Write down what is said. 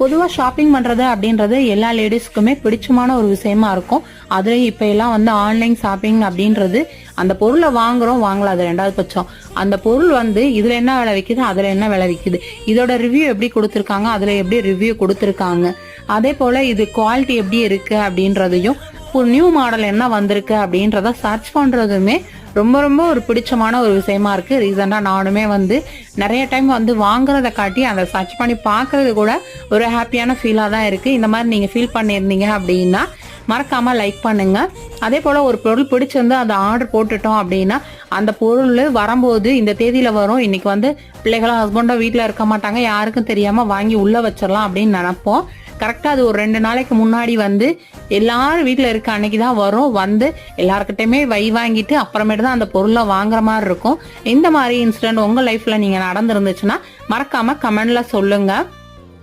பொதுவாக ஷாப்பிங் பண்ணுறது அப்படின்றது எல்லா லேடிஸ்க்குமே பிடிச்சமான ஒரு விஷயமா இருக்கும். அதுலேயும் இப்போ எல்லாம் வந்து ஆன்லைன் ஷாப்பிங் அப்படின்றது அந்த பொருளை வாங்குறோம் வாங்கலாம் அது ரெண்டாவது பட்சம். அந்த பொருள் வந்து இதில் என்ன விலை விற்கிது அதில் என்ன விலை விற்கிது இதோட ரிவ்யூ எப்படி கொடுத்துருக்காங்க அதில் எப்படி ரிவ்யூ கொடுத்துருக்காங்க. அதே போல் இது குவாலிட்டி எப்படி இருக்குது அப்படின்றதையும் ஒரு நியூ மாடல் என்ன வந்திருக்கு அப்படின்றத சர்ச் பண்ணுறதுமே ரொம்ப ரொம்ப ஒரு பிடிச்சமான ஒரு விஷயமா இருக்கு. ரீசெண்டாக நானுமே வந்து நிறைய டைம் வந்து வாங்குறத காட்டி அதை சர்ச் பண்ணி பார்க்கறது கூட ஒரு ஹாப்பியான ஃபீலாக தான் இருக்கு. இந்த மாதிரி நீங்கள் ஃபீல் பண்ணியிருந்தீங்க அப்படின்னா மறக்காம லைக் பண்ணுங்க. அதே போல ஒரு பொருள் பிடிச்சிருந்து அதை ஆர்டர் போட்டுட்டோம் அப்படின்னா அந்த பொருள் வரும்போது இந்த தேதியில வரும். இன்னைக்கு வந்து பிள்ளைகளும் ஹஸ்பண்டோ வீட்டில் இருக்க மாட்டாங்க. யாருக்கும் தெரியாம வாங்கி உள்ள வச்சிடலாம் அப்படின்னு நினைப்போம். கரெக்டாக அது ஒரு ரெண்டு நாளைக்கு முன்னாடி வந்து எல்லாரும் வீட்டில் இருக்க அன்னைக்கு தான் வரும். வந்து எல்லாருக்கிட்டையுமே வை வாங்கிட்டு அப்புறமேட்டு தான் அந்த பொருளை வாங்குற மாதிரி இருக்கும். இந்த மாதிரி இன்சிடென்ட் உங்கள் லைஃப்பில் நீங்கள் நடந்துருந்துச்சுன்னா மறக்காம கமெண்ட்ல சொல்லுங்க.